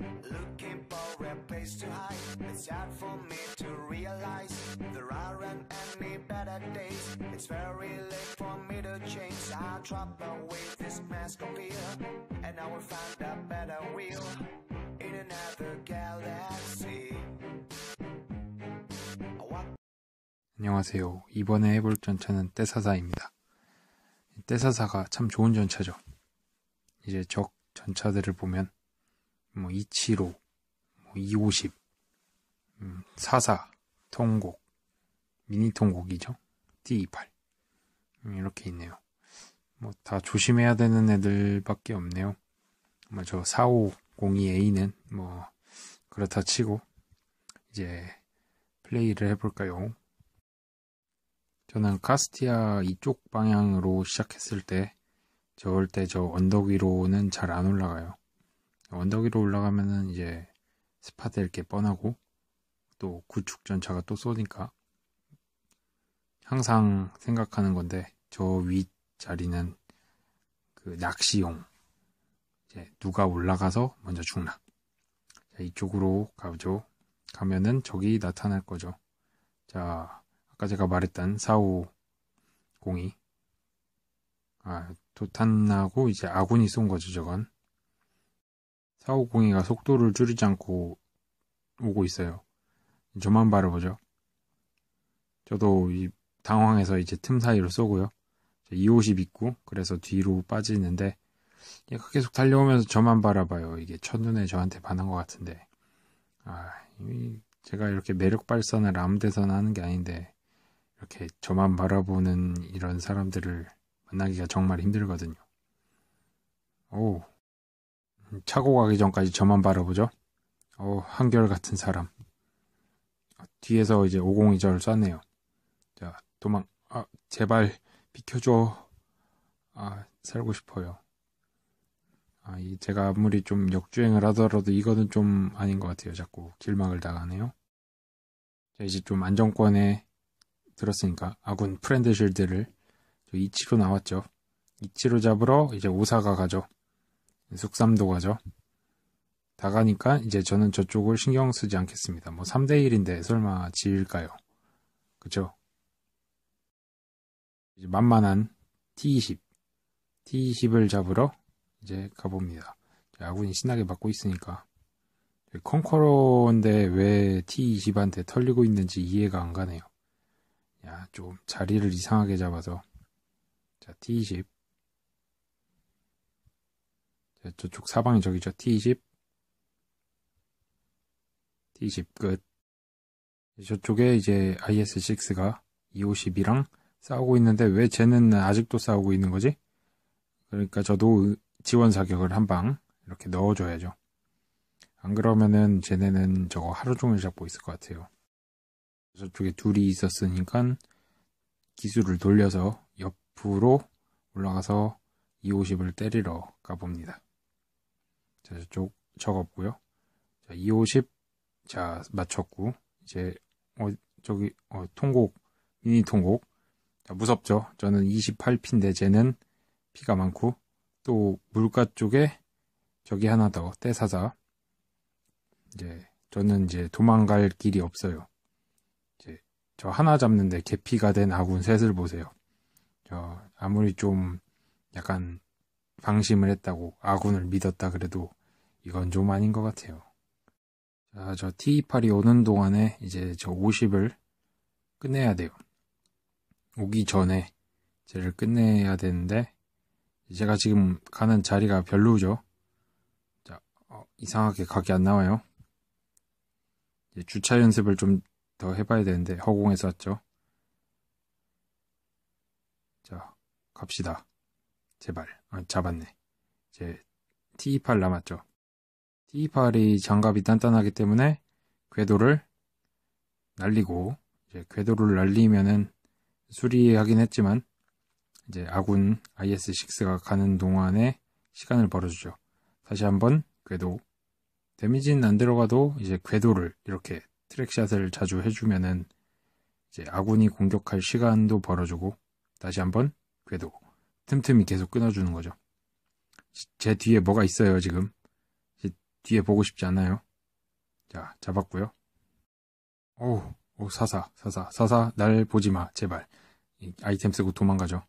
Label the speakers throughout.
Speaker 1: Looking for a place to hide. It's hard for me to realize there aren't any better days. It's very late for me to change. I drop away this mask of fear, and I will find a better wheel in another galaxy.
Speaker 2: 안녕하세요. 이번에 해볼 전차는 떼사사입니다. 떼사사가 참 좋은 전차죠. 이제 적 전차들을 보면 뭐 275, 뭐 250, 음, 44, 통곡, 미니 통곡이죠. T28 음, 이렇게 있네요. 뭐 다 조심해야 되는 애들밖에 없네요. 아마 저 4502A는 뭐 그렇다 치고 이제 플레이를 해볼까요? 저는 카스티아 이쪽 방향으로 시작했을 때 저럴 때저 언덕 위로는 잘 안 올라가요. 언덕 위로 올라가면은 이제 스팟에 이렇게 뻔하고 또 구축 전차가 또 쏘니까 항상 생각하는 건데 저 위 자리는 그 낚시용 이제 누가 올라가서 먼저 죽나. 자, 이쪽으로 가죠. 가면은 적이 나타날 거죠. 자 아까 제가 말했던 4502아 도탄 나고 이제 아군이 쏜 거죠 저건 4502가 속도를 줄이지 않고 오고 있어요. 저만 바라보죠. 저도 이 당황해서 이제 틈 사이로 쏘고요. 250 있고 그래서 뒤로 빠지는데 얘가 계속 달려오면서 저만 바라봐요. 이게 첫눈에 저한테 반한 것 같은데 아, 제가 이렇게 매력 발산을 아무 데서나 하는 게 아닌데 이렇게 저만 바라보는 이런 사람들을 만나기가 정말 힘들거든요. 오, 차고 가기 전까지 저만 바라보죠. 어, 한결 같은 사람. 뒤에서 이제 502저를 쐈네요. 자, 도망, 아, 제발 비켜줘. 아, 살고 싶어요. 아, 이 제가 아무리 좀 역주행을 하더라도 이거는 좀 아닌 것 같아요. 자꾸 길막을 당하네요. 자, 이제 좀 안정권에 들었으니까 아군 프렌드 실드를 저 이치로 나왔죠. 이치로 잡으러 이제 오사가 가죠. 숙삼도 가죠. 다 가니까 이제 저는 저쪽을 신경 쓰지 않겠습니다. 뭐 3대 1인데 설마 지일까요? 그죠? 이제 만만한 T20. T20을 잡으러 이제 가봅니다. 아군이 신나게 맞고 있으니까. 컨커러인데 왜 T20한테 털리고 있는지 이해가 안 가네요. 야, 좀 자리를 이상하게 잡아서. 자, T20. 저쪽 사방이 저기죠. T20. T20 끝. 저쪽에 이제 IS-6가 250이랑 싸우고 있는데 왜 쟤는 아직도 싸우고 있는 거지? 그러니까 저도 지원 사격을 한 방 이렇게 넣어줘야죠. 안 그러면은 쟤네는 저거 하루 종일 잡고 있을 것 같아요. 저쪽에 둘이 있었으니까 기술을 돌려서 옆으로 올라가서 250을 때리러 가봅니다. 자, 저쪽 적었고요. 자, 250. 자, 맞췄고. 이제, 어, 저기, 어, 통곡, 미니 통곡. 자, 무섭죠? 저는 28피인데 쟤는 피가 많고, 또 물가 쪽에 저기 하나 더, 떼사자. 이제, 저는 이제 도망갈 길이 없어요. 이제, 저 하나 잡는데 개피가 된 아군 셋을 보세요. 저, 아무리 좀 약간 방심을 했다고 아군을 믿었다 그래도 이건 좀 아닌 것 같아요. 자, 저 T28이 오는 동안에 이제 저 50을 끝내야 돼요. 오기 전에 쟤를 끝내야 되는데 제가 지금 가는 자리가 별로죠. 자, 어, 이상하게 각이 안 나와요. 주차 연습을 좀 더 해봐야 되는데 허공에서 왔죠. 자, 갑시다. 제발. 아, 잡았네. 이제 T28 남았죠. T28이 장갑이 단단하기 때문에 궤도를 날리고 이제 궤도를 날리면은 수리하긴 했지만 이제 아군 IS-6가 가는 동안에 시간을 벌어주죠. 다시 한번 궤도 데미지는 안 들어가도 이제 궤도를 이렇게 트랙샷을 자주 해주면은 이제 아군이 공격할 시간도 벌어주고 다시 한번 궤도 틈틈이 계속 끊어주는 거죠. 제 뒤에 뭐가 있어요, 지금. 뒤에 보고 싶지 않아요. 자, 잡았고요. 오, 오, 사사, 사사, 사사, 날 보지 마, 제발. 아이템 쓰고 도망가죠.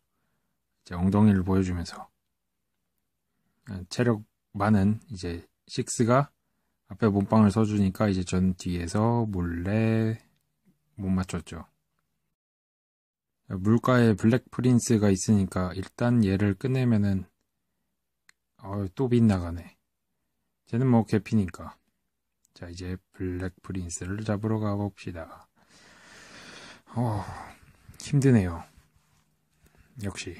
Speaker 2: 이제 엉덩이를 보여주면서. 아, 체력 많은 이제 식스가 앞에 몸빵을 써주니까 이제 전 뒤에서 몰래 못 맞췄죠. 물가에 블랙 프린스가 있으니까 일단 얘를 끝내면은 어, 또 빗나가네. 쟤는 뭐 개피니까. 자 이제 블랙 프린스를 잡으러 가봅시다. 어, 힘드네요. 역시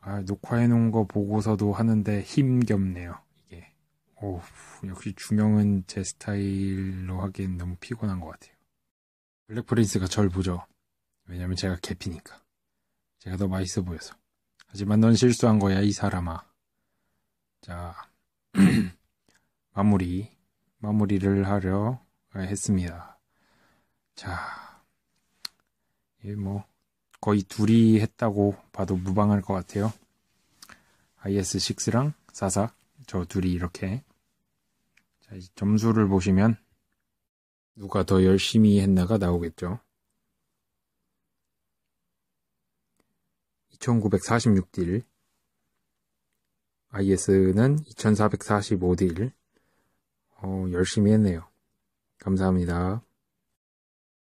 Speaker 2: 아, 녹화해 놓은 거 보고서도 하는데 힘겹네요. 이게. 오, 역시 중형은 제 스타일로 하기엔 너무 피곤한 것 같아요. 블랙 프린스가 절 보죠. 왜냐면 제가 개피니까. 제가 더 맛있어 보여서. 하지만 넌 실수한 거야, 이 사람아. 자, 마무리. 마무리를 하려 했습니다. 자, 이 뭐, 거의 둘이 했다고 봐도 무방할 것 같아요. IS6랑 44, 저 둘이 이렇게. 자, 점수를 보시면, 누가 더 열심히 했나가 나오겠죠. 2946딜, IS는 2445딜, 어, 열심히 했네요. 감사합니다.